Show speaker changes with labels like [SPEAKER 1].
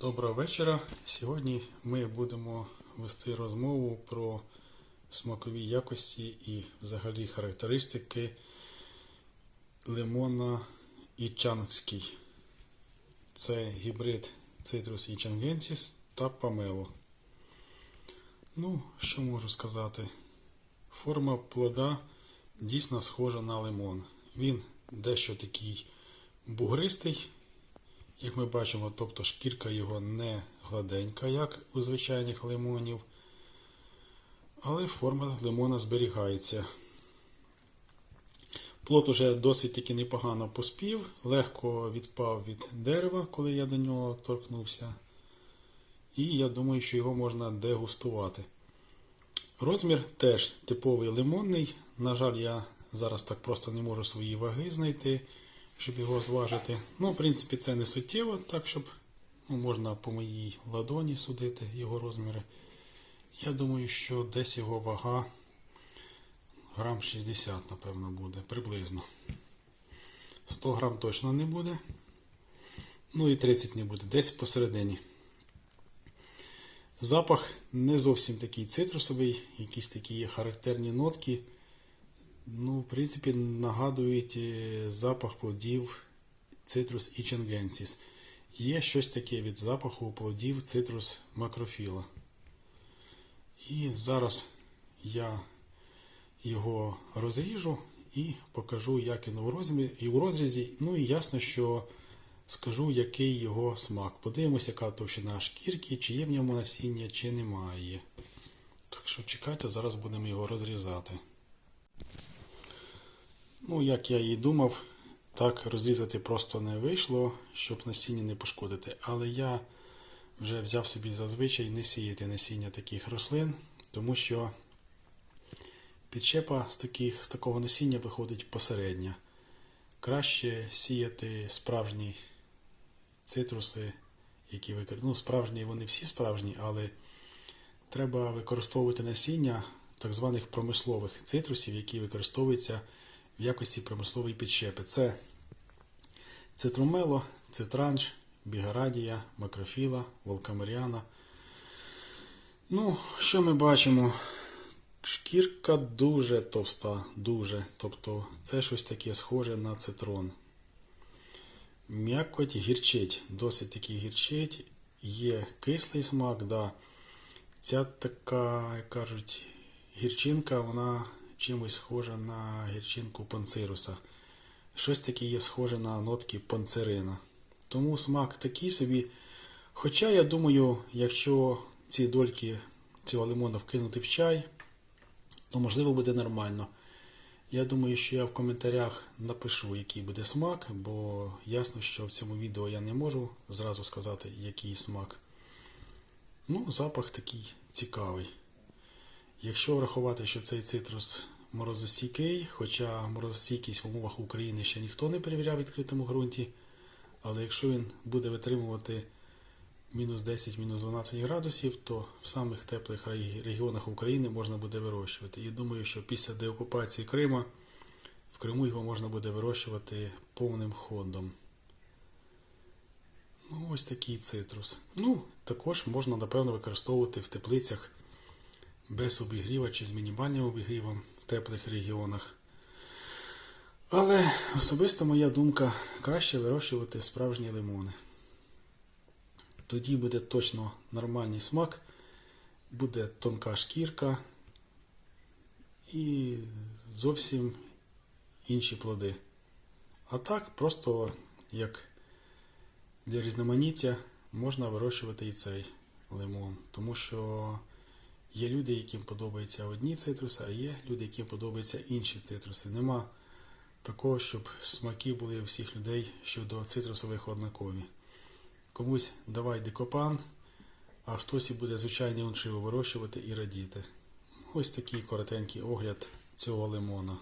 [SPEAKER 1] Доброго вечора. Сьогодні ми будемо вести розмову про смакові якості і взагалі характеристики лимона ічангський. Це гібрид Citrus ічангенсіс та Памело. Ну, що можу сказати? Форма плода дійсно схожа на лимон. Він дещо такий бугристий, як ми бачимо, тобто шкірка його не гладенька, як у звичайних лимонів, але форма лимона зберігається. Плод уже досить таки непогано поспів, легко відпав від дерева, коли я до нього торкнувся. І я думаю, що його можна дегустувати. Розмір теж типовий лимонний. На жаль, я зараз так просто не можу свої ваги знайти, щоб його зважити. Ну, в принципі, це не суттєво, так щоб ну, можна по моїй ладоні судити його розміри. Я думаю, що десь його вага грам 60, напевно, буде, приблизно. 100 грам точно не буде. Ну і 30 не буде, десь посередині. Запах не зовсім такий цитрусовий, якісь такі є характерні нотки. Ну, в принципі, нагадують е, запах плодів цитрус іченгенсіс. Є щось таке від запаху плодів цитрус макрофіла. І зараз я його розріжу і покажу, як він у розмірі і у розрізі. Ну і ясно, що скажу, який його смак. Подивимося, яка товщина шкірки, чи є в ньому насіння, чи немає. Так що чекайте, зараз будемо його розрізати. Ну, як я і думав, так розрізати просто не вийшло, щоб насіння не пошкодити. Але я вже взяв собі зазвичай не сіяти насіння таких рослин, тому що підщепа з, таких, з такого насіння виходить посередня. Краще сіяти справжні цитруси, які викор... ну, справжні, вони всі справжні, але треба використовувати насіння так званих промислових цитрусів, які використовуються в якості промислової підщепи. Це цитрумело, цитранж, бігарадія, макрофіла, волкамеріана. Ну, що ми бачимо? Шкірка дуже товста, дуже. Тобто це щось таке схоже на цитрон. М'якоть гірчить, досить таки гірчить. Є кислий смак, да. Ця така, як кажуть, гірчинка, вона чимось схожа на гірчинку панцируса. Щось таке є схоже на нотки панцирина. Тому смак такий собі. Хоча, я думаю, якщо ці дольки цього лимона вкинути в чай, то можливо буде нормально. Я думаю, що я в коментарях напишу, який буде смак, бо ясно, що в цьому відео я не можу зразу сказати, який смак. Ну, запах такий цікавий. Якщо врахувати, що цей цитрус морозостійкий, хоча морозостійкість в умовах України ще ніхто не перевіряв в відкритому ґрунті, але якщо він буде витримувати мінус 10, мінус 12 градусів, то в самих теплих регіонах України можна буде вирощувати. І думаю, що після деокупації Крима в Криму його можна буде вирощувати повним ходом. Ну, ось такий цитрус. Ну, також можна, напевно, використовувати в теплицях без обігріва чи з мінімальним обігрівом в теплих регіонах. Але особисто моя думка, краще вирощувати справжні лимони. Тоді буде точно нормальний смак, буде тонка шкірка і зовсім інші плоди. А так, просто як для різноманіття можна вирощувати і цей лимон. Тому що є люди, яким подобаються одні цитруси, а є люди, яким подобаються інші цитруси. Нема такого, щоб смаки були у всіх людей щодо цитрусових однакові. Комусь давай декопан, а хтось і буде звичайно уншиво вирощувати і радіти. Ось такий коротенький огляд цього лимона.